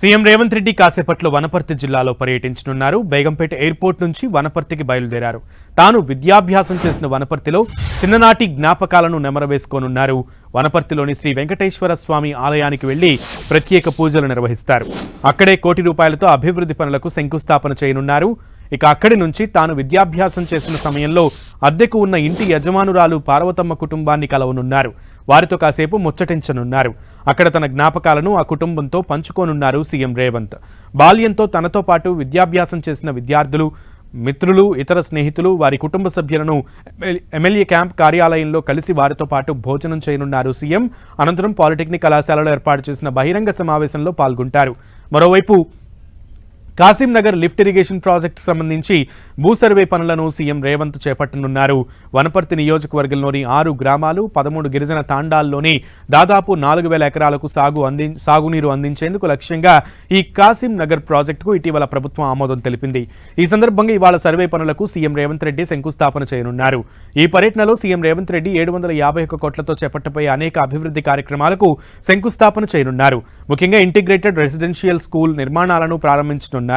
CM Revanth Reddy కాసేపట్లో వనపర్తి జిల్లాలో పర్యటించనున్నారు. బేగంపేట ఎయిర్పోర్ట్ నుంచి వనపర్తికి బయలుదేరారు. తాను విద్యాభ్యాసం చేసిన వనపర్తిలో చిన్ననాటి జ్ఞాపకాలను నెమరవేసుకోనున్నారు. వనపర్తిలోని శ్రీ వెంకటేశ్వర స్వామి ఆలయానికి వెళ్ళి ప్రత్యేక పూజలు నిర్వహిస్తారు. అక్కడే కోటి రూపాయలతో అభివృద్ధి పనులకు శంకుస్థాపన చేయనున్నారు. ఇక అక్కడి నుంచి తాను విద్యాభ్యాసం చేసిన సమయంలో అద్దెకు ఉన్న ఇంటి యజమానురాలు పార్వతమ్మ కుటుంబాన్ని కలవనున్నారు. వారితో కాసేపు ముచ్చటించనున్నారు. అక్కడ తన జ్ఞాపకాలను ఆ కుటుంబంతో పంచుకోనున్నారు సీఎం రేవంత్. బాల్యంతో తనతో పాటు విద్యాభ్యాసం చేసిన విద్యార్థులు మిత్రులు ఇతర స్నేహితులు వారి కుటుంబ సభ్యులను ఎమ్మెల్యే క్యాంప్ కార్యాలయంలో కలిసి వారితో పాటు భోజనం చేయనున్నారు సీఎం. అనంతరం పాలిటెక్నిక్ కళాశాలలో ఏర్పాటు చేసిన బహిరంగ సమావేశంలో పాల్గొంటారు. మరోవైపు కాసింనగర్ లిఫ్ట్ ఇరిగేషన్ ప్రాజెక్టు సంబంధించి భూ సర్వే పనులను సీఎం రేవంత్ చేపట్టనున్నారు. వనపర్తి నియోజకవర్గంలోని ఆరు గ్రామాలు పదమూడు గిరిజన తాండాల్లోని దాదాపు నాలుగు వేల ఎకరాలకు సాగు అంది సాగునీరు అందించేందుకు లక్ష్యంగా ఈ కాసిం నగర్ ప్రాజెక్టుకు ఇటీవల ప్రభుత్వం ఆమోదం తెలిపింది. ఈ సందర్భంగా ఇవాళ సర్వే పనులకు సీఎం రేవంత్ రెడ్డి శంకుస్థాపన చేయనున్నారు. ఈ పర్యటనలో సీఎం రేవంత్ రెడ్డి ఏడు వందల యాభై ఒక్క కోట్లతో చేపట్టబోయే అనేక అభివృద్ధి కార్యక్రమాలకు శంకుస్థాపన చేయనున్నారు. ముఖ్యంగా ఇంటిగ్రేటెడ్ రెసిడెన్షియల్ స్కూల్ నిర్మాణాలను ప్రారంభించనున్నారు.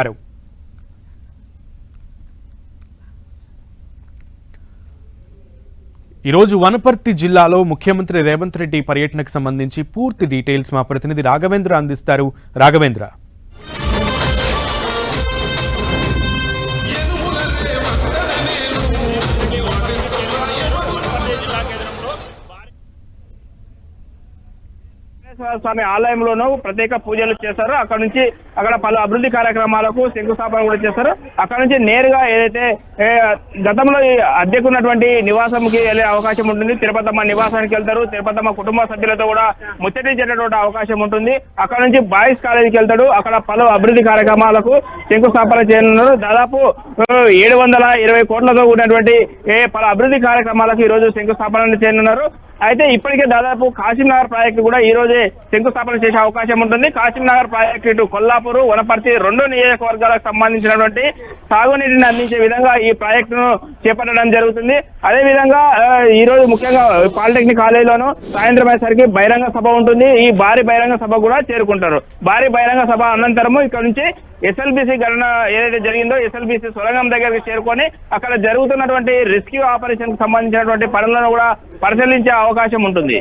ఈరోజు వనపర్తి జిల్లాలో ముఖ్యమంత్రి రేవంత్ రెడ్డి పర్యటనకు సంబంధించి పూర్తి డీటెయిల్స్ మా ప్రతినిధి రాఘవేంద్ర అందిస్తారు. రాఘవేంద్ర. వెంకటేశ్వర స్వామి ఆలయంలోనూ ప్రత్యేక పూజలు చేస్తారు అక్కడ నుంచి అక్కడ పలు అభివృద్ధి కార్యక్రమాలకు శంకుస్థాపన కూడా చేస్తారు అక్కడ నుంచి నేరుగా ఏదైతే గతంలో అద్దెకున్నటువంటి నివాసంకి వెళ్ళే అవకాశం ఉంటుంది. తిరుపతమ్మ నివాసానికి వెళ్తారు. తిరుపతమ్మ కుటుంబ సభ్యులతో కూడా ముచ్చటించేటటువంటి అవకాశం ఉంటుంది. అక్కడ నుంచి బాయ్స్ కాలేజీకి వెళ్తాడు. అక్కడ పలు అభివృద్ధి కార్యక్రమాలకు శంకుస్థాపన చేయనున్నారు. దాదాపు ఏడు వందల ఇరవై కోట్లతో కూడినటువంటి పలు అభివృద్ధి కార్యక్రమాలకు ఈ రోజు శంకుస్థాపన చేయనున్నారు. అయితే ఇప్పటికే దాదాపు కాశీనగర్ ప్రాజెక్టు కూడా ఈ రోజే శంకుస్థాపన చేసే అవకాశం ఉంటుంది. కాశీనగర్ ప్రాజెక్టు ఇటు కొల్లాపూర్ వనపర్తి రెండు నియోజకవర్గాలకు సంబంధించినటువంటి సాగునీటిని అందించే విధంగా ఈ ప్రాజెక్టును చేపట్టడం జరుగుతుంది. అదే విధంగా ఈ రోజు ముఖ్యంగా పాలిటెక్నిక్ కాలేజీలోను సాయంత్రం అయ్యేసరికి బహిరంగ సభ ఉంటుంది. ఈ భారీ బహిరంగ సభ కూడా చేరుకుంటారు. భారీ బహిరంగ సభ అనంతరము ఇక్కడ నుంచి ఎస్ఎల్బిసి గణన ఏదైతే జరిగిందో ఎస్ఎల్బిసి సొరంగం దగ్గరికి చేరుకొని అక్కడ జరుగుతున్నటువంటి రెస్క్యూ ఆపరేషన్కి సంబంధించినటువంటి పనులను కూడా పరిశీలించే అవకాశం ఉంటుంది.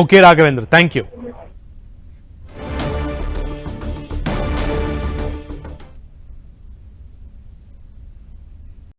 ఓకే రాఘవేంద్ర. Thank you